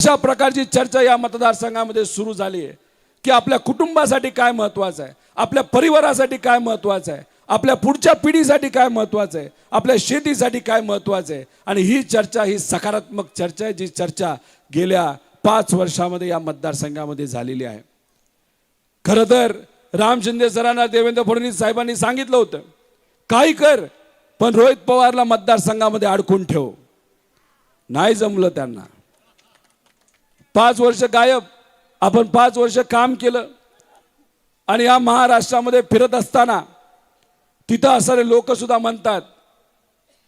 अशा प्रकारची चर्चा या मतदारसंघामध्ये सुरू झाली आहे की आपल्या कुटुंबासाठी काय महत्वाचं आहे? आपल्या परिवारासाठी काय महत्वाचं आहे? आपल्या पुढच्या पिढीसाठी काय महत्वाचं आहे? आपल्या शेतीसाठी काय महत्वाचं आहे? आणि ही चर्चा ही सकारात्मक चर्चा आहे जी चर्चा गेल्या पाच वर्षामध्ये या मतदारसंघामध्ये झालेली आहे. खरं तर राम शिंदे सरांना देवेंद्र फडणवीस साहेबांनी सांगितलं होतं काही कर पण रोहित पवारला मतदारसंघामध्ये अडकून ठेव. नाही जमलं त्यांना. पाच वर्ष गायब. आपण पाच वर्ष काम केलं. आणि या महाराष्ट्रामध्ये फिरत असताना तिथं असणारे लोक सुद्धा म्हणतात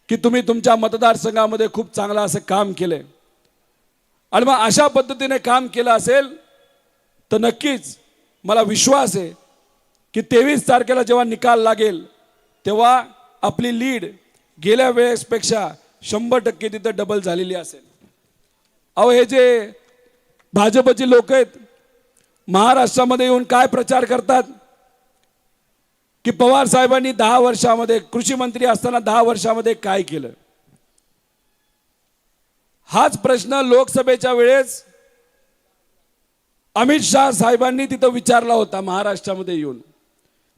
की तुम्ही तुमच्या मतदारसंघामध्ये खूप चांगलं असं काम केलंय. आणि मग अशा पद्धतीने काम केलं असेल तर नक्कीच मला विश्वास आहे की तेवीस तारखेला जेव्हा निकाल लागेल तेव्हा आपली लीड गेल्या वेळेसपेक्षा शंभर टक्के तिथं डबल झालेली असेल. अहो हे जे भाजपची लोक आहेत. महाराष्ट्रामध्ये येऊन काय प्रचार करतात? की पवार साहेबांनी दहा वर्षामध्ये कृषी मंत्री असताना दहा वर्षामध्ये काय केलं? हाच प्रश्न लोकसभेच्या वेळेस अमित शाह साहेबांनी तिथं विचारला होता महाराष्ट्रामध्ये येऊन.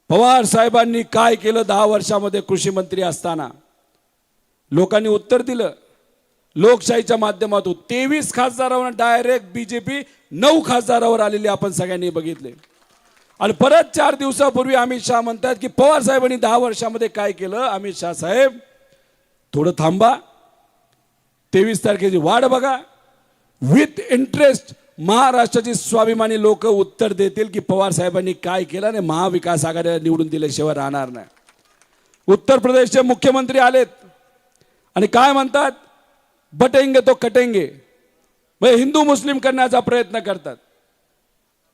पवार साहेबांनी काय केलं दहा वर्षामध्ये कृषी मंत्री असताना? लोकांनी उत्तर दिलं. लोकशाहीच्या माध्यमातून तेवीस खासदारावर डायरेक्ट बीजेपी नऊ खासदारावर आलेले आपण सगळ्यांनी बघितले. आणि परत चार दिवसापूर्वी अमित शहा म्हणतात की पवार साहेबांनी दहा वर्षामध्ये काय केलं? अमित शहा साहेब थोडं थांबा. तेवीस तारखेची वाढ बघा. विथ इंटरेस्ट महाराष्ट्राची स्वाभिमानी लोक उत्तर देतील की पवार साहेबांनी काय केलं आणि महाविकास आघाडीला निवडून दिल्याशिवाय राहणार नाही. उत्तर प्रदेशचे मुख्यमंत्री आलेत. आणि काय म्हणतात? बटेंगे तो कटेंगे. म्हणजे हिंदू मुस्लिम करण्याचा प्रयत्न करतात.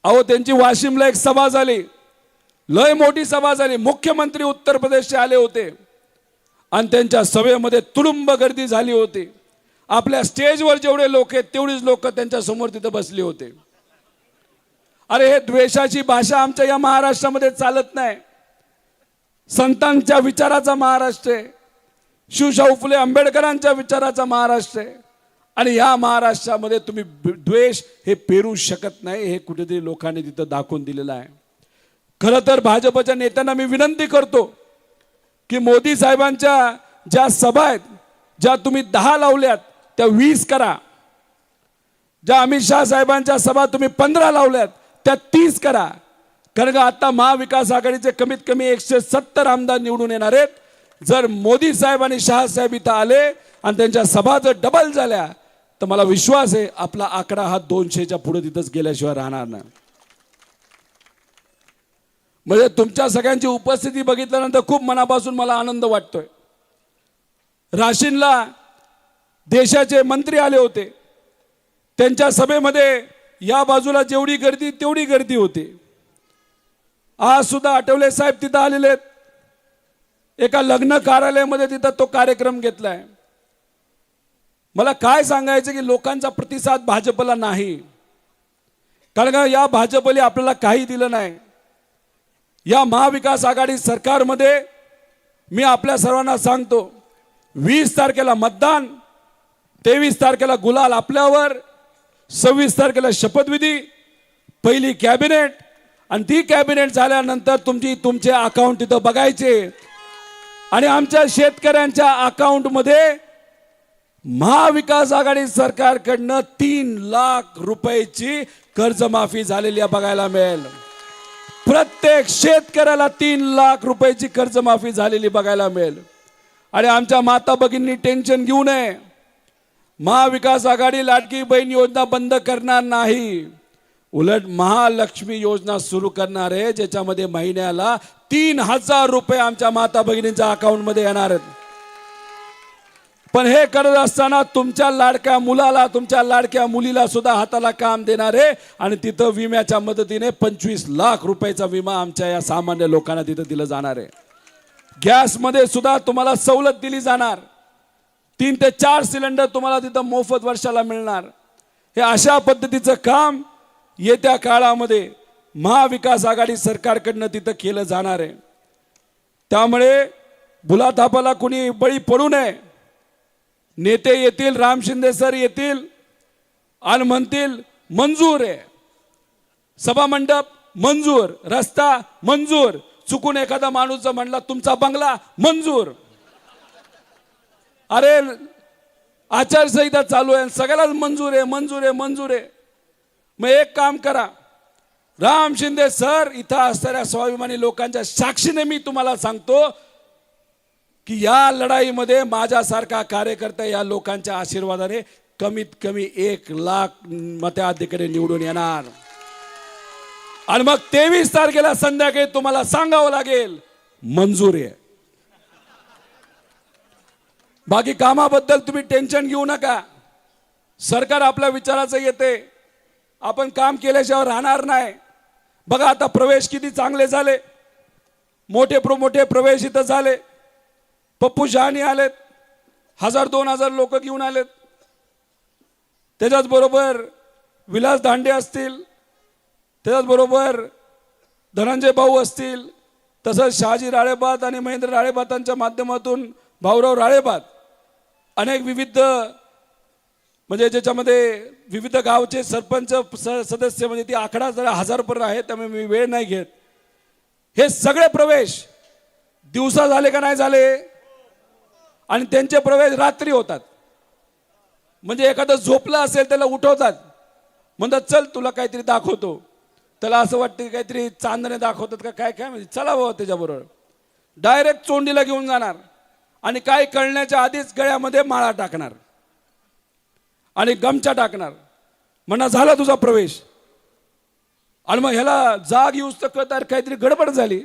अहो त्यांची वाशिमला एक सभा झाली. लय मोठी सभा झाली. मुख्यमंत्री उत्तर प्रदेशचे आले होते. आणि त्यांच्या सभेमध्ये तुडुंब गर्दी झाली होती. आपल्या स्टेजवर जेवढे लोक आहेत तेवढीच लोक त्यांच्यासमोर तिथं बसले होते. अरे हे द्वेषाची भाषा आमच्या या महाराष्ट्रामध्ये चालत नाही. संतांच्या विचाराचा महाराष्ट्र आहे. शिवशाहू फुले आंबेडकरांच्या विचाराचा महाराष्ट्र आहे. आणि या महाराष्ट्रामध्ये तुम्ही द्वेष हे पेरू शकत नाही हे कुठेतरी लोकांनी तिथं दाखवून दिलेलं आहे. खरं तर भाजपच्या नेत्यांना मी विनंती करतो की मोदी साहेबांच्या ज्या सभा आहेत ज्या तुम्ही दहा लावल्यात त्या वीस करा. ज्या अमित शाह साहेबांच्या सभा तुम्ही पंधरा लावल्यात त्या तीस करा. कारण का आता महाविकास आघाडीचे कमीत कमी एकशे सत्तर आमदार निवडून येणार आहेत. जर मोदी साहेब आणि शहा साहेब इथं आले आणि त्यांच्या सभा जर डबल झाल्या तर मला विश्वास आहे आपला आकडा हा दोनशेच्या पुढे तिथंच गेल्याशिवाय राहणार नाही. म्हणजे तुमच्या सगळ्यांची उपस्थिती बघितल्यानंतर खूप मनापासून मला आनंद वाटतोय. राशीनला देशाचे मंत्री आले होते. त्यांच्या सभेमध्ये या बाजूला जेवढी गर्दी तेवढी गर्दी होती. आज सुद्धा आठवले साहेब तिथं आलेले आहेत. एका लग्न कार्यालयामध्ये तिथं तो कार्यक्रम घेतलाय. मला काय सांगायचं की लोकांचा प्रतिसाद भाजपला नाही. कारण का या भाजपने आपल्याला काही दिलं नाही. या महाविकास आघाडी सरकारमध्ये मी आपल्या सर्वांना सांगतो वीस तारखेला मतदान तेवीस तारखेला गुलाल आपल्यावर सव्वीस तारखेला शपथविधी पहिली कॅबिनेट आणि ती कॅबिनेट झाल्यानंतर तुमची तुमचे अकाउंट तिथं बघायचे. आणि आमच्या शेतकऱ्यांच्या अकाउंटमध्ये महाविकास आघाडी सरकारकडनं तीन लाख रुपयाची कर्जमाफी झालेली आहे बघायला मिळेल. प्रत्येक शेतकऱ्याला तीन लाख रुपयाची कर्जमाफी झालेली बघायला मिळेल. आणि आमच्या माता भगिनी टेन्शन घेऊ नये. महाविकास आघाडी लाडकी बहीण योजना बंद करणार नाही. उलट महालक्ष्मी योजना सुरू करणार आहे ज्याच्यामध्ये महिन्याला तीन हजार रुपये आमच्या माता भगिनींच्या अकाउंटमध्ये येणार आहेत. पण हे करत असताना तुमच्या लाडक्या मुलाला तुमच्या लाडक्या मुलीला सुद्धा हाताला काम देणार आहे आणि तिथं विम्याच्या मदतीने पंचवीस लाख रुपयाचा विमा आमच्या या सामान्य लोकांना तिथं दिलं जाणार आहे. गॅसमध्ये सुद्धा तुम्हाला सवलत दिली जाणार. तीन ते चार सिलेंडर तुम्हाला तिथं मोफत वर्षाला मिळणार. हे अशा पद्धतीचं काम येत्या काळामध्ये महाविकास आघाडी सरकारकडनं तिथं केलं जाणार आहे. त्यामुळे बुलाथापाला कुणी बळी पडू नये. नेते येतील राम शिंदे सर येतील आणि म्हणतील मंजूर आहे. सभामंडप मंजूर. रस्ता मंजूर. चुकून एखादा माणूस जर म्हणला तुमचा बंगला मंजूर. अरे आचारसंहिता चालू आहे सगळ्यालाच मंजूर आहे मंजूर आहे मंजूर आहे. मग एक काम करा. राम शिंदे सर इथं असणाऱ्या स्वाभिमानी लोकांच्या साक्षीने मी तुम्हाला सांगतो की या लढाईमध्ये माझ्यासारखा कार्यकर्ता या लोकांच्या आशीर्वादाने कमीत कमी एक लाख मताधिकारी निवडून येणार. आणि मग तेवीस तारखेला संध्याकाळी तुम्हाला सांगावं लागेल मंजूर आहे. बाकी कामाबद्दल तुम्ही टेन्शन घेऊ नका. सरकार आपल्या विचाराचं येते. आपण काम केल्याशिवाय राहणार नाही. बघा आता प्रवेश किती चांगले झाले. मोठे प्र मोठे प्रवेश इथं झाले. पप्पू शहाणी आलेत. हजार दोन हजार लोक घेऊन आलेत. त्याच्याचबरोबर विलास दांडे असतील. त्याच्याचबरोबर धनंजय भाऊ असतील. तसंच शहाजी राळेबात आणि महेंद्र राळेबातांच्या माध्यमातून भाऊराव राळेबात अनेक विविध म्हणजे ज्याच्यामध्ये विविध गावचे सरपंच स- सदस्य म्हणजे ती आकडा जरा हजारपर्यंत आहे त्यामुळे मी वेळ नाही घेत. हे सगळे प्रवेश दिवसा झाले का नाही झाले? आणि त्यांचे प्रवेश रात्री होतात. म्हणजे एखादं झोपलं असेल त्याला उठवतात. म्हणतात चल तुला काहीतरी दाखवतो. त्याला असं वाटतं की काहीतरी चांदणे दाखवतात का काय काय म्हणजे चला बाबा त्याच्याबरोबर. डायरेक्ट चोंडीला घेऊन जाणार. आणि काय कळण्याच्या आधीच गळ्यामध्ये माळा टाकणार. आणि गमचा टाकणार. म्हणा झाला तुझा प्रवेश. आणि मग ह्याला जाग येऊस तर कळतात काहीतरी गडबड झाली.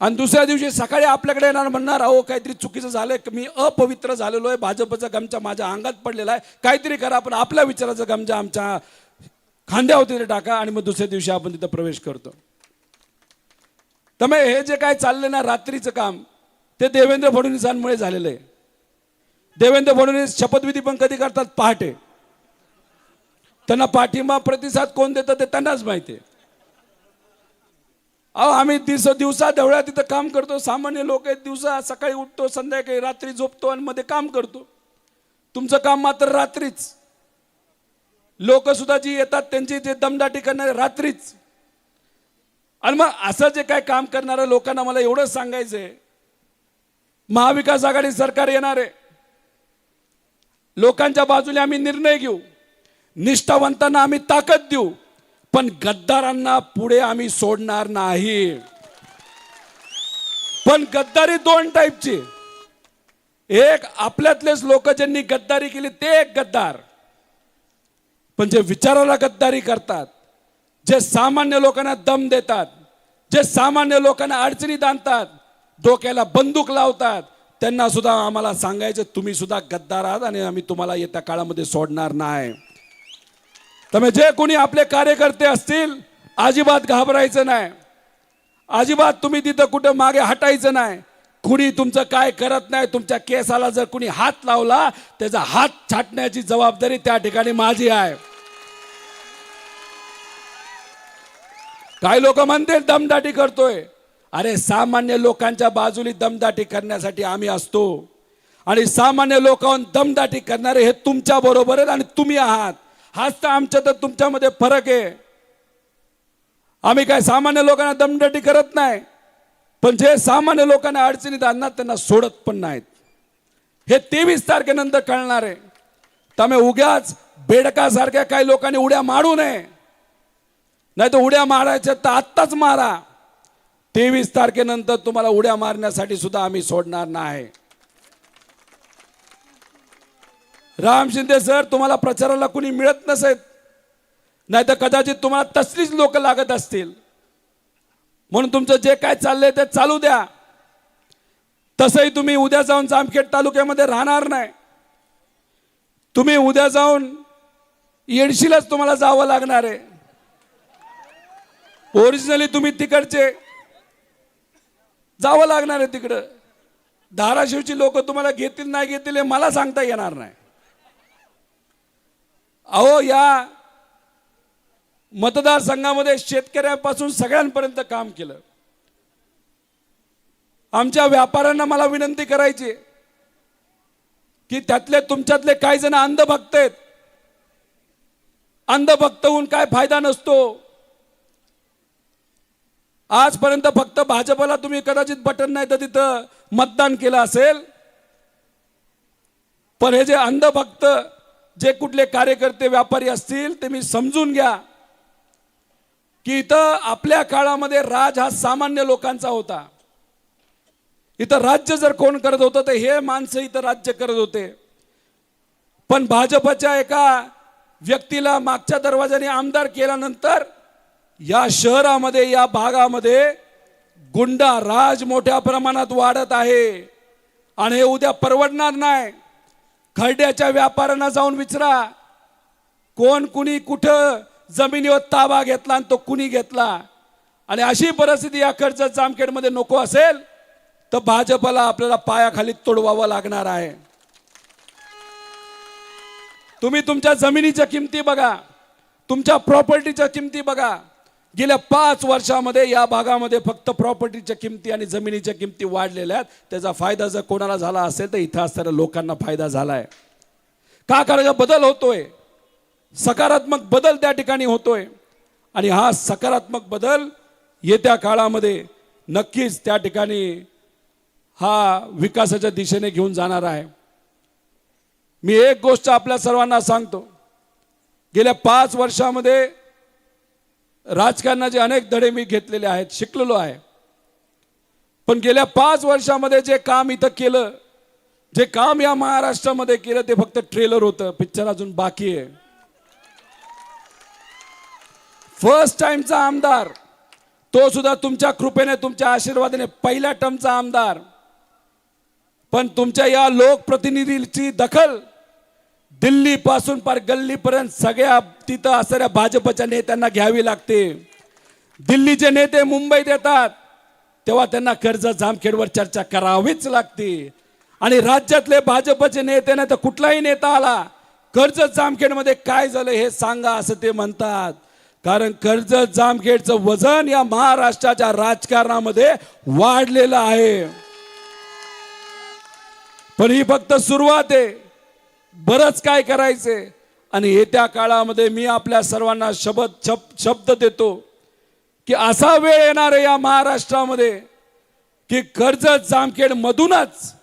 आणि दुसऱ्या दिवशी सकाळी आपल्याकडे येणार म्हणणार अहो काहीतरी चुकीचं झालंय मी अपवित्र झालेलो आहे भाजपचा गमचा माझ्या अंगात पडलेला आहे काहीतरी करा आपण आपल्या विचाराचा गमचा आमच्या खांद्यावरती तिथे टाका आणि मग दुसऱ्या दिवशी आपण तिथं प्रवेश करतो. त्यामुळे हे जे काय चाललं ना रात्रीचं काम ते देवेंद्र फडणवीसांमुळे झालेलं आहे. देवेंद्र फडणवीस शपथविधी पण कधी करतात? पहाटे. त्यांना पाठिंबा प्रतिसाद कोण देतं ते त्यांनाच माहिती आहे. अहो आम्ही दिवस दिवसा ढवळ्या तिथं काम करतो. सामान्य लोक आहेत दिवसा सकाळी उठतो संध्याकाळी रात्री झोपतो आणि मध्ये काम करतो. तुमचं काम मात्र रात्रीच. लोक सुद्धा जी येतात त्यांची जे दमदाटी करणारे रात्रीच. आणि मग असं जे काय काम करणाऱ्या लोकांना मला एवढंच सांगायचंय. महाविकास आघाडी सरकार येणार आहे. लोकांच्या बाजूने आम्ही निर्णय घेऊ. निष्ठावंतांना आम्ही ताकद देऊ. पण गद्दारांना पुढे आम्ही सोडणार नाही. पण गद्दारी दोन टाईपची एक आपल्यातलेच लोक ज्यांनी गद्दारी केली ते एक गद्दार. पण जे विचाराला गद्दारी करतात जे सामान्य लोकांना दम देतात जे सामान्य लोकांना अडचणीत आणतात डोक्याला बंदूक लावतात त्यांना सुद्धा आम्हाला सांगायचं तुम्ही सुद्धा गद्दार आहात आणि आम्ही तुम्हाला येत्या काळामध्ये सोडणार नाही. त्यामुळे जे कोणी आपले कार्यकर्ते असतील अजिबात घाबरायचं नाही. अजिबात तुम्ही तिथं कुठं मागे हटायचं नाही. कुणी तुमचं काय करत नाही तुमच्या केसाला जर कुणी हात लावला त्याचा हात छाटण्याची जबाबदारी त्या ठिकाणी माझी आहे. काही लोक म्हणतील दमदाटी करतोय. अरे सामान्य लोकांच्या बाजूली दमदाटी करण्यासाठी आम्ही असतो. आणि सामान्य लोकांवर दमदाटी करणारे हे तुमच्या बरोबर आहेत आणि तुम्ही आहात. हाच तर आमच्या तर तुमच्यामध्ये फरक आहे. आम्ही काय सामान्य लोकांना दमदाटी करत नाही. पण जे सामान्य लोकांना अडचणीत आणणार त्यांना सोडत पण नाहीत. हे तेवीस तारखेनंतर कळणार आहे. त्यामुळे उग्याच बेडकासारख्या काही लोकांनी उड्या मारू नये. नाही तर उड्या मारायच्या तर आत्ताच मारा. तेवीस तारखेनंतर तुम्हाला उड्या मारण्यासाठी सुद्धा आम्ही सोडणार नाही. राम शिंदे सर तुम्हाला प्रचाराला कुणी मिळत नसेल नाही तर कदाचित तुम्हाला तसलीच लोक लागत असतील. म्हणून तुमचं जे काय चाललंय ते चालू द्या. तसंही तुम्ही उद्या जाऊन जामखेड तालुक्यामध्ये राहणार नाही. तुम्ही उद्या जाऊन येडशीलाच तुम्हाला जावं लागणार आहे. ओरिजिनली तुम्ही तिकडचे जावं लागणार आहे तिकडं. धाराशिवची लोक तुम्हाला घेतील नाही घेतील हे मला सांगता येणार नाही. अहो या मतदारसंघामध्ये शेतकऱ्यांपासून सगळ्यांपर्यंत काम केलं. आमच्या व्यापाऱ्यांना मला विनंती करायची की त्यातले तुमच्यातले काही जण अंधभक्त आहेत. अंधभक्त होऊन काय फायदा नसतो. आजपर्यंत फक्त भाजपला तुम्ही कदाचित बटन नाही तर तिथं मतदान केलं असेल. पण हे जे अंधभक्त जे कुठले कार्यकर्ते व्यापारी असतील ते मी समजून घ्या की इथं आपल्या काळामध्ये राज हा सामान्य लोकांचा होता. इथं राज्य जर कोण करत होतं तर हे माणसं इथं राज्य करत होते. पण भाजपच्या एका व्यक्तीला मागच्या दरवाजाने आमदार केल्यानंतर या शहरामध्ये या भागामध्ये गुंडा राज मोठ्या प्रमाणात वाढत आहे. आणि हे उद्या परवडणार नाही. खरड्याच्या व्यापाऱ्यांना जाऊन विचारा. कोण कुणी कुठं जमिनीवर ताबा घेतला आणि तो कुणी घेतला. आणि अशी परिस्थिती या कर्जत जामखेडमध्ये नको असेल तर भाजपला आपल्याला पायाखाली तोडवावं लागणार आहे. तुम्ही तुमच्या जमिनीच्या किमती बघा. तुमच्या प्रॉपर्टीच्या किमती बघा. गेल्या पाच वर्षामध्ये या भागामध्ये फक्त प्रॉपर्टीच्या किमती आणि जमिनीच्या किमती वाढलेल्या आहेत. त्याचा फायदा जर कोणाला झाला असेल तर इथं असणाऱ्या लोकांना फायदा झाला आहे का कारण बदल होतोय? सकारात्मक बदल त्या ठिकाणी होतोय. आणि हा सकारात्मक बदल येत्या काळामध्ये नक्कीच त्या ठिकाणी हा विकासाच्या दिशेने घेऊन जाणार आहे. मी एक गोष्ट आपल्या सर्वांना सांगतो. गेल्या पाच वर्षामध्ये राजकारणाचे अनेक धडे मी घेतलेले आहेत शिकलेलो आहे. पण गेल्या पाच वर्षामध्ये जे काम इथं केलं जे काम या महाराष्ट्रामध्ये केलं ते फक्त ट्रेलर होतं. पिक्चर अजून बाकी आहे. फर्स्ट टाइमचा आमदार तो सुद्धा तुमच्या कृपेने तुमच्या आशीर्वादाने पहिल्या टर्मचा आमदार. पण तुमच्या या लोकप्रतिनिधीची दखल दिल्लीपासून पार गल्लीपर्यंत सगळ्या तिथं असणाऱ्या भाजपच्या नेत्यांना घ्यावी लागते. दिल्लीचे नेते मुंबईत येतात. तेव्हा त्यांना कर्ज जामखेडवर चर्चा करावीच लागते. आणि राज्यातले भाजपचे नेते नाही तर कुठलाही नेता आला कर्ज जामखेडमध्ये काय झालं हे सांगा असं ते म्हणतात. कारण कर्ज जामखेडचं वजन या महाराष्ट्राच्या राजकारणामध्ये वाढलेलं आहे. पण ही फक्त सुरुवात आहे. बरंच काय करायचे. आणि येत्या काळामध्ये मी आपल्या सर्वांना शब्द शब- शब्द देतो की असा वेळ येणार आहे या महाराष्ट्रामध्ये की कर्जत जामखेड मधूनच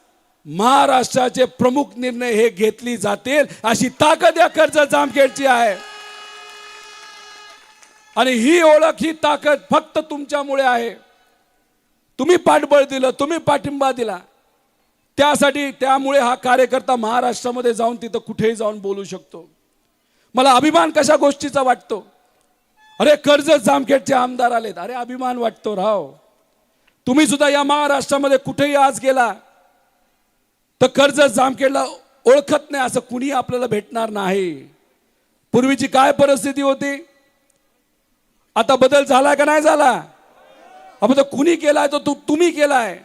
महाराष्ट्राचे प्रमुख निर्णय हे घेतली जातील अशी ताकद या कर्जत जामखेडची आहे. आणि ही ओळख ही ताकद फक्त तुमच्यामुळे आहे. तुम्ही पाठबळ दिलं तुम्ही पाठिंबा दिला. त्यासाठी त्यामुळे हा कार्यकर्ता महाराष्ट्रामध्ये जाऊन तिथं कुठेही जाऊन बोलू शकतो. मला अभिमान कशा गोष्टीचा वाटतो? अरे कर्जत जामखेडचे आमदार आलेत. अरे अभिमान वाटतो राव. तुम्ही सुद्धा या महाराष्ट्रामध्ये कुठेही आज गेला तर कर्जत जामखेडला ओळखत नाही असं कुणी आपल्याला भेटणार नाही. पूर्वीची काय परिस्थिती होती? आता बदल झाला का नाही झाला? आपण तर कुणी केलाय तो तू तुम्ही केलाय.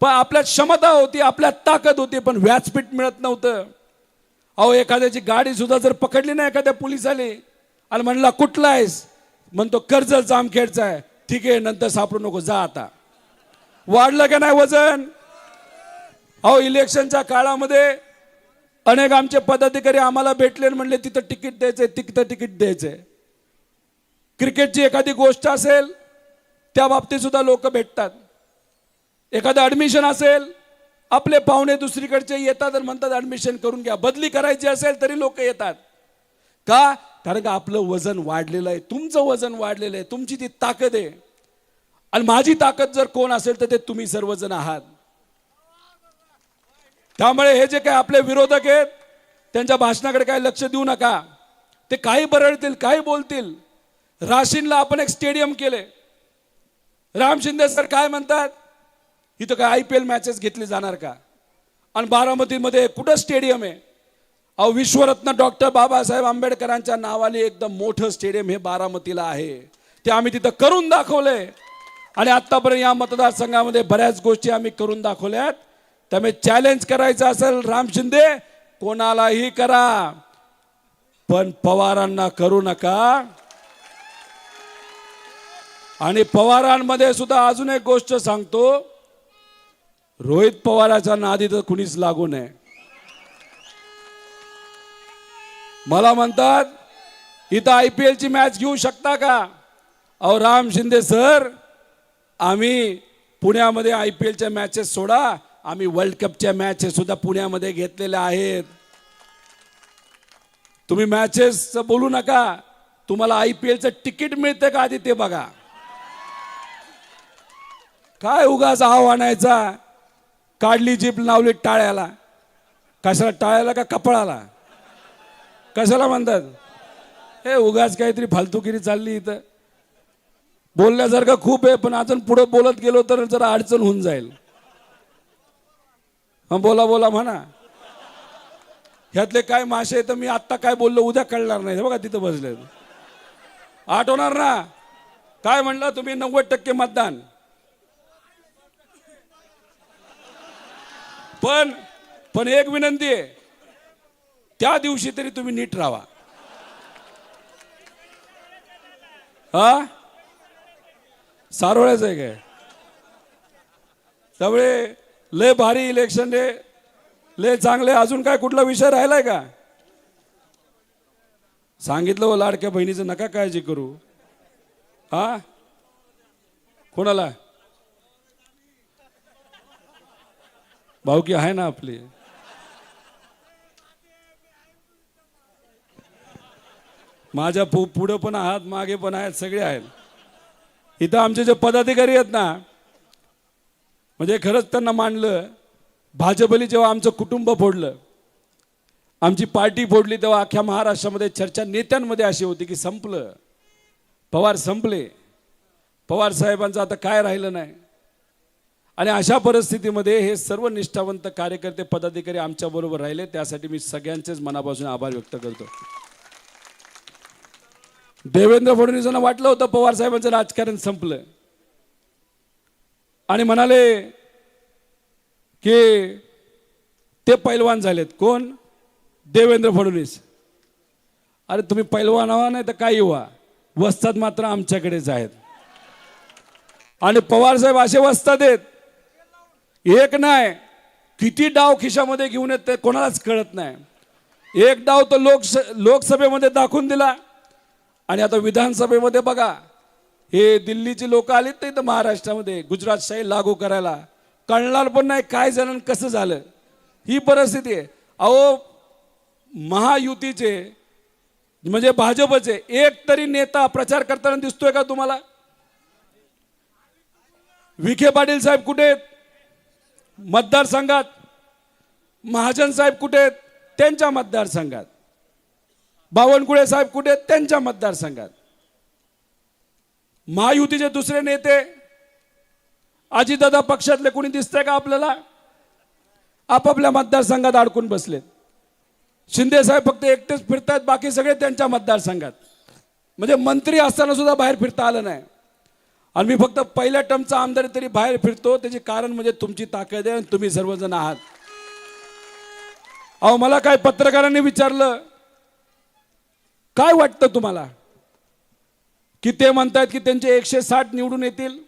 पण आपल्यात क्षमता होती आपल्यात ताकद होती पण व्यासपीठ मिळत नव्हतं. अहो एखाद्याची गाडी सुद्धा जर पकडली ना एखाद्या पोलिसाने आणि म्हणला कुठला आहेस? म्हणतो कर्ज जामखेडचा आहे. ठीक आहे नंतर सापडू नको जा आता. वाढलं का नाही वजन? अहो इलेक्शनच्या काळामध्ये अनेक आमचे पदाधिकारी आम्हाला भेटले म्हणले तिथं तिकीट द्यायचंय तिथं तिकीट द्यायचंय. क्रिकेटची एखादी गोष्ट असेल त्या बाबतीत सुद्धा लोक भेटतात. एखादं ॲडमिशन असेल आपले पाहुणे दुसरीकडचे येतात तर म्हणतात ॲडमिशन करून घ्या. बदली करायची असेल तरी लोक येतात. का? कारण का आपलं वजन वाढलेलं आहे. तुमचं वजन वाढलेलं आहे. तुमची ती ताकद आहे. आणि माझी ताकद जर कोण असेल तर ते तुम्ही सर्वजण आहात. त्यामुळे हे जे काय आपले विरोधक आहेत त्यांच्या भाषणाकडे काय लक्ष देऊ नका. ते काही बरळतील काही बोलतील. राशीनला आपण एक स्टेडियम केले राम शिंदे सर काय म्हणतात? इथं काय आय पी एल मॅचेस घेतले जाणार का? आणि बारामतीमध्ये कुठं स्टेडियम आहे? अहो विश्वरत्न डॉक्टर बाबासाहेब आंबेडकरांच्या नावाने एकदम मोठं स्टेडियम हे बारामतीला आहे. ते आम्ही तिथं करून दाखवलंय. आणि आतापर्यंत या मतदारसंघामध्ये बऱ्याच गोष्टी आम्ही करून दाखवल्यात. त्यामुळे चॅलेंज करायचं असेल राम शिंदे कोणालाही करा. पण पवारांना करू नका. आणि पवारांमध्ये सुद्धा अजून एक गोष्ट सांगतो. रोहित पवाराच्या नादी तर कुणीच लागू नये. मला म्हणतात इथं आय पी एलची मॅच घेऊ शकता का? अहो राम शिंदे सर आम्ही पुण्यामध्ये आय पी एलच्या मॅचेस सोडा. आम्ही वर्ल्ड कपच्या मॅचेस सुद्धा पुण्यामध्ये घेतलेल्या आहेत. तुम्ही मॅचेस बोलू नका. तुम्हाला आय पी एलचं तिकीट मिळतं का आधी ते बघा. काय उगाच आव आणायचा काढली जीप लावली टाळ्याला. कशाला टाळ्याला का कपळाला? कशाला म्हणतात? हे उगाच काहीतरी फालतूगिरी चालली इथं. बोलण्यासारखं खूप आहे पण अजून पुढे बोलत गेलो तर जरा अडचण होऊन जाईल. मग बोला बोला म्हणा. ह्यातले काय मासे तर मी आत्ता काय बोललो उद्या कळणार नाही. हे बघा तिथं बसले आठवणार ना? काय म्हणलं? तुम्ही नव्वद टक्के मतदान. पण पण एक विनंती आहे. त्या दिवशी तरी तुम्ही नीट राहा. हा? सारोळ्याच आहे काय? त्यामुळे लय भारी इलेक्शन रे लय चांगले. अजून काय कुठला विषय राहिलाय का? सांगितलं हो लाडक्या बहिणीचं नका काळजी करू. हा? कोणाला? भाऊकी आहे ना आपली. माझ्या पु पुढं पण आहात मागे पण आहेत सगळे आहेत. इथं आमचे जे पदाधिकारी आहेत ना म्हणजे खरंच त्यांना मांडलं भाजपली जेव्हा आमचं कुटुंब फोडलं आमची पार्टी फोडली तेव्हा अख्ख्या महाराष्ट्रामध्ये चर्चा नेत्यांमध्ये अशी होती की संपलं. पवार संपले. पवार साहेबांचं आता काय राहिलं नाही. आणि अशा परिस्थितीमध्ये हे सर्व निष्ठावंत कार्यकर्ते पदाधिकारी आमच्याबरोबर राहिले. त्यासाठी मी सगळ्यांचेच मनापासून आभार व्यक्त करतो. देवेंद्र फडणवीसांना वाटलं होतं पवार साहेबांचं राजकारण संपलं. आणि म्हणाले की ते पैलवान झालेत. कोण? देवेंद्र फडणवीस. अरे तुम्ही पैलवान व्हा नाही तर काही व्हा. वस्तात मात्र आमच्याकडेच आहेत. आणि पवार साहेब असे वस्तात आहेत एक नाही किती डाव खिशामध्ये घेऊन येत ते कोणालाच कळत नाही. एक डाव तर लोकस लोकसभेमध्ये दाखवून दिला. आणि आता विधानसभेमध्ये बघा हे दिल्लीची लोक आलीत तर महाराष्ट्रामध्ये गुजरात शाही लागू करायला. कळणार पण नाही काय झालं कसं झालं. ही परिस्थिती आहे. अहो महायुतीचे म्हणजे भाजपचे एक तरी नेता प्रचार करताना दिसतोय का तुम्हाला? विखे पाटील साहेब कुठे आहेत? मतदारसंघात महाजन साहेब कुठे आहेत? त्यांच्या मतदारसंघात. बावनकुळे साहेब कुठे आहेत? त्यांच्या मतदारसंघात. महायुतीचे दुसरे नेते आजीदादा पक्षातले कोणी दिसतंय का आपल्याला? आपापल्या मतदारसंघात अडकून बसलेत. शिंदे साहेब फक्त एकटेच फिरतायत बाकी सगळे त्यांच्या मतदारसंघात. म्हणजे मंत्री असताना सुद्धा बाहेर फिरता आलं नाही. आणि मी फक्त पहिल्या टर्मचा आमदार तरी बाहेर फिरतो. त्याचे कारण म्हणजे तुमची ताकद आहे आणि तुम्ही सर्वजण आहात. अहो मला काय पत्रकारांनी विचारलं? काय वाटतं तुम्हाला? की ते म्हणतायत की त्यांचे एकशे साठ निवडून येतील?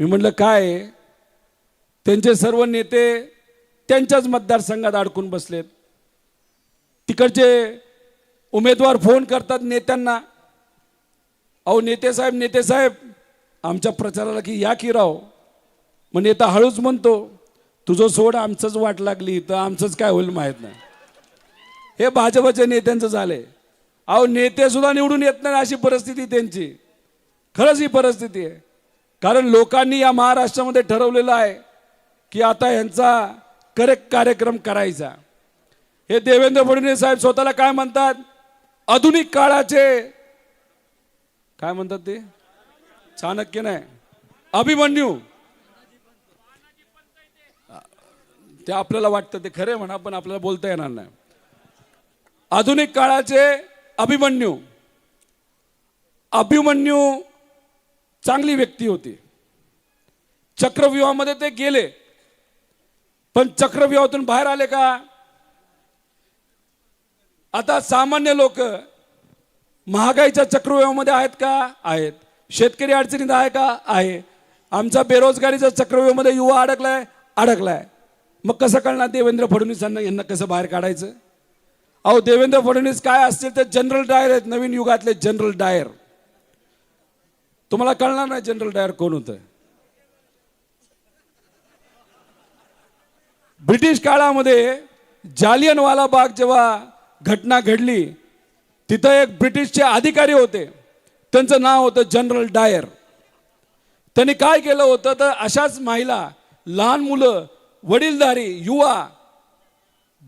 मी म्हटलं काय? आहे? त्यांचे सर्व नेते त्यांच्याच मतदारसंघात अडकून बसलेत. तिकडचे उमेदवार फोन करतात नेत्यांना. अहो नेते साहेब नेते साहेब आमच्या प्रचाराला की या की राव मग नेता हळूच म्हणतो तुझं सोड आमचंच वाट लागली तर आमचंच काय होईल माहीत नाही. हे भाजपच्या नेत्यांचं झालंय. अहो नेते सुद्धा निवडून येत नाही अशी परिस्थिती त्यांची. खरंच ही परिस्थिती आहे. कारण लोकांनी या महाराष्ट्रामध्ये ठरवलेलं आहे की आता यांचा करेक्ट कार्यक्रम करायचा. हे देवेंद्र फडणवीस साहेब स्वतःला काय म्हणतात? आधुनिक काळाचे काय म्हणतात ते? चाणक्य नाही अभिमन्यू. ते आपल्याला वाटतं ते खरे म्हणा पण आपल्याला बोलता येणार नाही. आधुनिक काळाचे अभिमन्यू. अभिमन्यू चांगली व्यक्ती होती. चक्रव्यूहामध्ये ते गेले. पण चक्रव्यूहातून बाहेर आले का? आता सामान्य लोक महागाईच्या चक्रव्यूहामध्ये आहेत का? आहेत. शेतकरी अडचणीत आहे का? आहे. आमचा बेरोजगारीचा चक्रव्यूहमध्ये युवा अडकलाय अडकलाय. मग कसं कळणार देवेंद्र फडणवीसांना यांना कसं बाहेर काढायचं? अहो देवेंद्र फडणवीस काय असतील ते जनरल डायर आहेत नवीन युगातले जनरल डायर. तुम्हाला कळणार नाही जनरल डायर कोण होतं? ब्रिटिश काळामध्ये जालियनवाला बाग जेव्हा घटना घडली तिथं एक ब्रिटिशचे अधिकारी होते. त्यांचं नाव होतं जनरल डायर. त्यांनी काय केलं होतं तर अशाच महिला लहान मुलं वडीलधारी युवा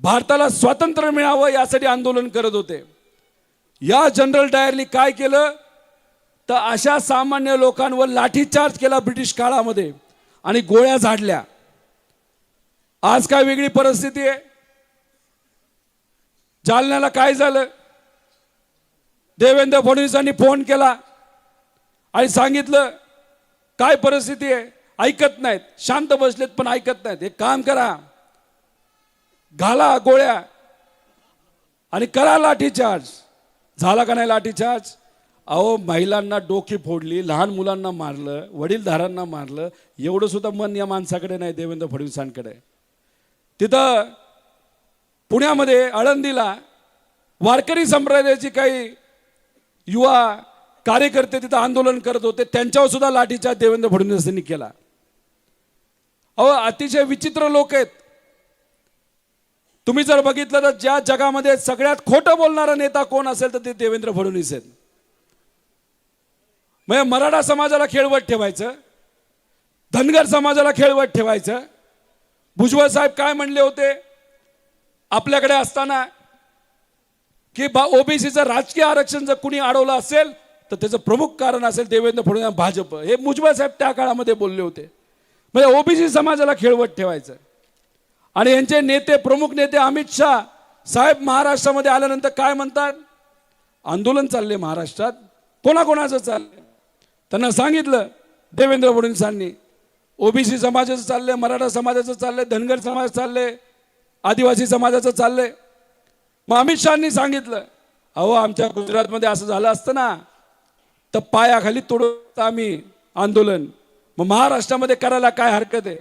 भारताला स्वातंत्र्य मिळावं यासाठी आंदोलन करत होते. या जनरल डायरनी काय केलं? तर अशा सामान्य लोकांवर लाठीचार्ज केला ब्रिटिश काळामध्ये आणि गोळ्या झाडल्या. आज काय वेगळी परिस्थिती आहे? जालन्याला काय झालं? देवेंद्र फडणवीसांनी फोन केला आणि सांगितलं काय परिस्थिती आहे? ऐकत नाहीत. शांत बसलेत पण ऐकत नाहीत. एक काम करा. घाला गोळ्या आणि करा लाठीचार्ज झाला का नाही लाठीचार्ज अहो महिलांना डोकी फोडली लहान मुलांना मारलं वडीलधारांना मारलं. एवढं सुद्धा मन या माणसाकडे नाही देवेंद्र फडणवीसांकडे. तिथं पुण्यामध्ये आळंदीला वारकरी संप्रदायाची काही युवा कार्यकर्ते तिथं आंदोलन करत होते त्यांच्यावर सुद्धा लाठीचार्ज देवेंद्र फडणवीसांनी केला. अहो अतिशय विचित्र लोक आहेत. तुम्ही जर बघितलं तर ज्या जगामध्ये सगळ्यात खोटं बोलणारा नेता कोण असेल तर ते देवेंद्र फडणवीस आहेत. म्हणजे मराठा समाजाला खेळवत ठेवायचं धनगर समाजाला खेळवत ठेवायचं. भुजबळ साहेब काय म्हणले होते? आपल्याकडे असताना की बा ओबीसीचं राजकीय आरक्षण जर कुणी अडवलं असेल तर त्याचं प्रमुख कारण असेल देवेंद्र फडणवीस भाजप. हे भुजबळ साहेब त्या काळामध्ये बोलले होते. म्हणजे ओबीसी समाजाला खेळवत ठेवायचं. आणि यांचे नेते प्रमुख नेते अमित शहा साहेब महाराष्ट्रामध्ये आल्यानंतर काय म्हणतात? आंदोलन चालले महाराष्ट्रात. कोणाकोणाचं चाललं त्यांना सांगितलं देवेंद्र फडणवीसांनी ओबीसी समाजाचं चाललंय मराठा समाजाचं चाललंय धनगर समाज चाललंय आदिवासी समाजाचं चाललंय. मग अमित शहानी सांगितलं अहो आमच्या गुजरातमध्ये असं झालं असतं ना तर पायाखाली तोडत आम्ही आंदोलन. मग महाराष्ट्रामध्ये करायला काय हरकत आहे?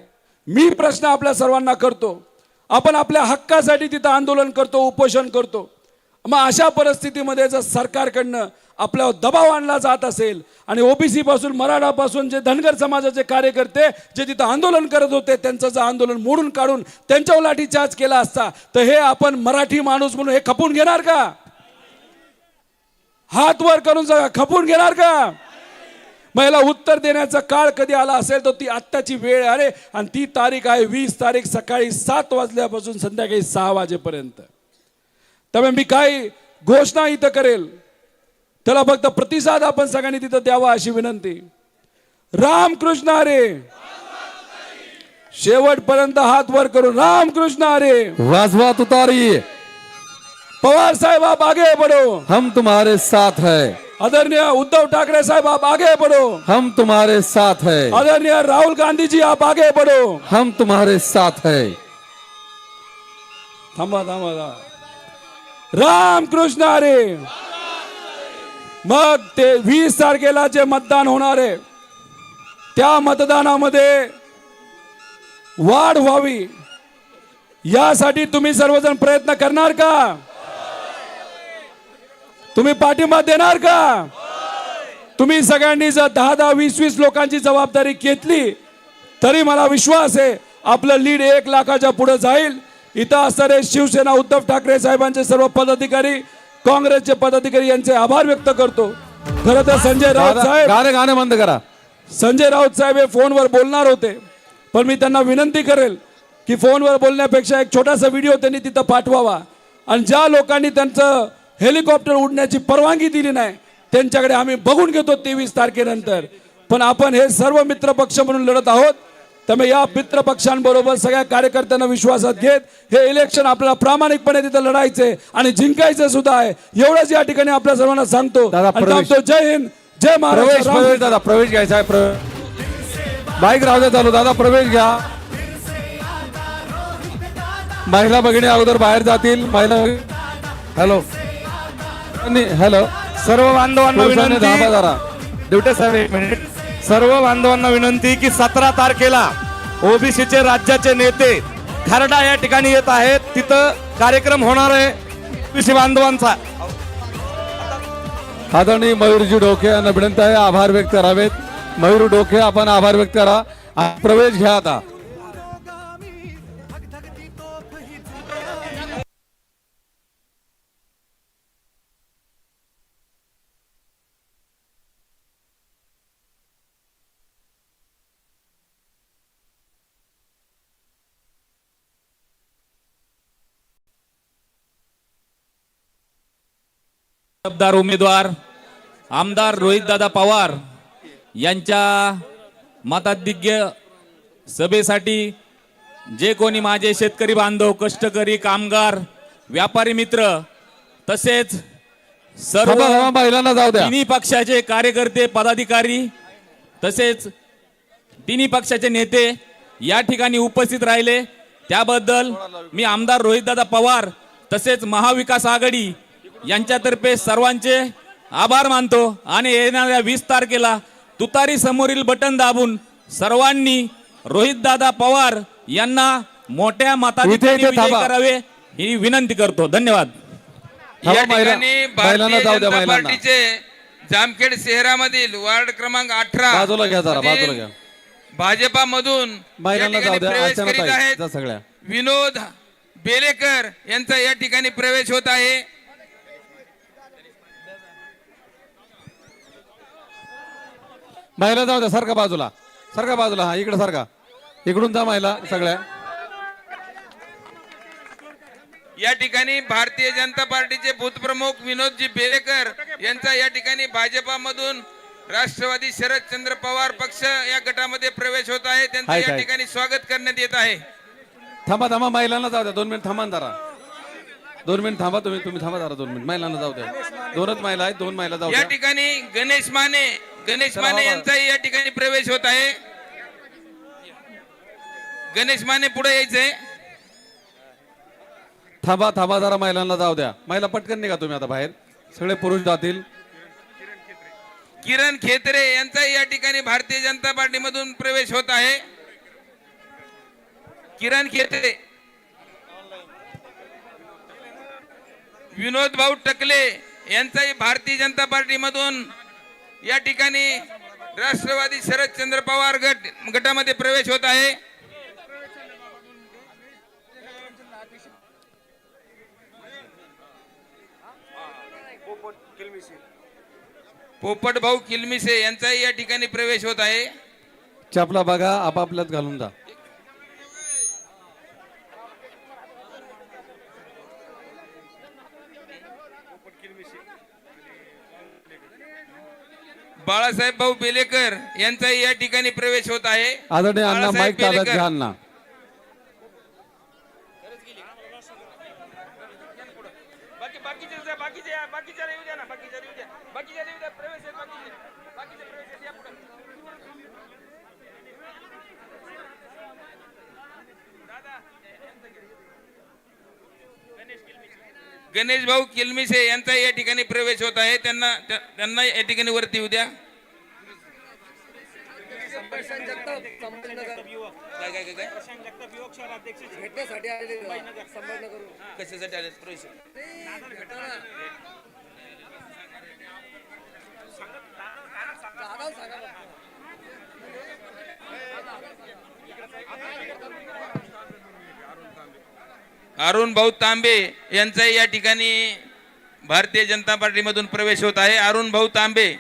मी प्रश्न आपल्या सर्वांना करतो. आपण आपल्या हक्कासाठी तिथं आंदोलन करतो उपोषण करतो. मग अशा परिस्थितीमध्ये जर सरकारकडनं आपल्यावर दबाव आणला जात असेल. आणि ओबीसीपासून मराठापासून जे धनगर समाजाचे कार्यकर्ते जे तिथं आंदोलन करत होते त्यांचं जर आंदोलन मोडून काढून त्यांच्यावर लाठीचार्ज केला असता तर हे आपण मराठी माणूस म्हणून हे खपून घेणार का? हात वर करून जा खपून घेणार का? मग याला उत्तर देण्याचा काळ कधी आला असेल तर ती आत्ताची वेळ आहे. आणि ती तारीख आहे वीस तारीख सकाळी सात वाजल्यापासून संध्याकाळी सहा वाजेपर्यंत. त्यामुळे मी काही घोषणा इथं करेल. त्याला फक्त प्रतिसाद आपण सगळ्यांनी तिथं द्यावा अशी विनंती. रामकृष्ण हरे. शेवटपर्यंत हात वर करून रामकृष्ण हरे. वाजवा तुतारी. पवार साहेब आप आगे बढ़ो. हम तुम्हारे साथ है. आदरणीय उद्धव ठाकरे साहेब आप आगे बढ़ो. हम तुम्हारे साथ है. आदरणीय राहुल गांधी जी आप आगे बढ़ो. हम तुम्हारे साथ है. थांबा थांबा थांबा. राम कृष्ण हरे. मग ते वीस तारखेला जे मतदान होणार आहे त्या मतदानामध्ये वाढ व्हावी. यासाठी तुम्ही सर्वजण प्रयत्न करणार का? तुम्ही पाठिंबा देणार का? तुम्ही सगळ्यांनी जर दहा दहा वीस वीस लोकांची जबाबदारी घेतली तरी मला विश्वास आहे आपलं लीड एक लाखाच्या पुढे जाईल. इथं असणारे शिवसेना उद्धव ठाकरे साहेबांचे सर्व पदाधिकारी काँग्रेसचे पदाधिकारी यांचे आभार व्यक्त करतो. खरं तर संजय राऊत साहेब गाणे गाणे बंद करा. संजय राऊत साहेब हे फोनवर बोलणार होते. पण मी त्यांना विनंती करेल की फोनवर बोलण्यापेक्षा एक छोटासा व्हिडिओ त्यांनी तिथं पाठवावा. आणि ज्या लोकांनी त्यांचं हेलिकॉप्टर उडण्याची परवानगी दिली नाही त्यांच्याकडे आम्ही बघून घेतो तेवीस तारखेनंतर. पण आपण हे सर्व मित्र पक्ष म्हणून लढत आहोत. त्यामुळे या मित्र पक्षांबरोबर सगळ्या कार्यकर्त्यांना विश्वासात घेत हे इलेक्शन आपल्याला प्रामाणिकपणे तिथं लढायचे आणि जिंकायचं सुद्धा आहे. एवढंच या ठिकाणी आपल्या सर्वांना सांगतो. जय हिंद. जय प्रवेश दादा प्रवेश घ्यायचा आहे बाईक राहू चालू. दादा प्रवेश घ्या. महिला भगिनी अगोदर बाहेर जातील. महिला हॅलो हॅलो सर्व बांधवांना जरा. ड्युटे साहेब एक मिनिट सर्व बांधवांना विनंती की सतरा तारखेला ओबीसीचे राज्याचे नेते खरडा या ठिकाणी येत आहेत. तिथं कार्यक्रम होणार आहे. ओबीसी बांधवांचा. आदरणीय मयूरजी डोके यांना विनंती आहे. आभार व्यक्त करावेत. मयूर डोके आपण आभार व्यक्त करा. प्रवेश घ्या आता. जबाबदार उमेदवार आमदार रोहितदादा पवार यांच्या मताधिक्य सभेसाठी जे कोणी माझे शेतकरी बांधव कष्टकरी कामगार व्यापारी मित्र तसेच सर्व महिलांना जाऊ द्या. तिन्ही पक्षाचे कार्यकर्ते पदाधिकारी तसेच तिन्ही पक्षाचे नेते या ठिकाणी उपस्थित राहिले. त्याबद्दल मी आमदार रोहितदादा पवार तसेच महाविकास आघाडी यांच्यातर्फे सर्वांचे आभार मानतो आणि येणाऱ्या वीस तारखेला तुतारी समोरील बटन दाबून सर्वांनी रोहितदादा पवार यांना मोठ्या थांबा. करावे ही विनंती करतो. धन्यवाद. या ठिकाणी भारतीय जनता पार्टीचे जामखेड शहरामधील वार्ड क्रमांक अठरा बाजूला घ्या जरा बाजूला घ्या. भाजपा मधून महिलांना जाऊ द्या प्रवेश अचानक करीत आहे आहेत जा सगळ्या. विनोद बेलेकर यांचा या ठिकाणी प्रवेश होत आहे. महिला जाऊ द्या सारखा बाजूला. सारखा बाजूला हा इकडे सारखा. इकडून जा महिला सगळ्या. या ठिकाणी भारतीय जनता पार्टीचे भूतप्रमुख विनोदजी बेलेकर यांचा या ठिकाणी भाजपामधून राष्ट्रवादी शरदचंद्र पवार पक्ष या गटामध्ये प्रवेश होत आहे. त्यांचं या. ठिकाणी स्वागत करण्यात येत आहे. थांबा थांबा महिलांना जाऊ द्या. दोन मिनिट थांबा जरा. दोन मिनिट थांबा तुम्ही तुम्ही थांबा जरा दोन मिनिट. महिलांना जाऊ द्या. दोनच महिला आहेत दोन महिला जाऊ या ठिकाणी गणेश माने गणेश माने. यांचाही या ठिकाणी प्रवेश होत आहे. गणेश माने पुढे यायचंय थांबा थांबा जरा महिलांना जाऊ द्या. महिला पटकन निघा तुम्ही आता बाहेर. सगळे पुरुष जातील. किरण खेत्रे यांचाही या ठिकाणी भारतीय जनता पार्टीमधून प्रवेश होत आहे. किरण खेत्रे. विनोद भाऊ टकले यांचाही भारतीय जनता पार्टीमधून या ठिकाणी राष्ट्रवादी शरदचंद्र पवार गट गटामध्ये प्रवेश होत आहे. पोपट भाऊ किलमिसे यांचाही या ठिकाणी प्रवेश होत आहे. चपला बघा आपापल्यात घालून जा. बाळासाहेब भाऊ बेलेकर यांचाही या ठिकाणी प्रवेश होत आहे. आदरणीय अण्णा बाळासाहेब माईक ताब्यात बेलेकर. घ्या अण्णा बाकी बाकीचे जा, बाकीचे या, बाकीचे येऊ द्या ना बाकीचे येऊ द्या बाकीचे येऊ द्या प्रवेश आहेत बाकीचे बाकीचे प्रवेश आहेत, या पुढे. गणेश भाऊ किलमिसे यांचा या ठिकाणी प्रवेश होत आहे. त्यांना त्यांना या ठिकाणी वरती येऊ द्या. काय काय काय कशासाठी आले? प्रवेश. अरुण भाऊ तांबे यांचाही या ठिकाणी भारतीय जनता पार्टीमधून प्रवेश होत आहे. अरुण भाऊ तांबे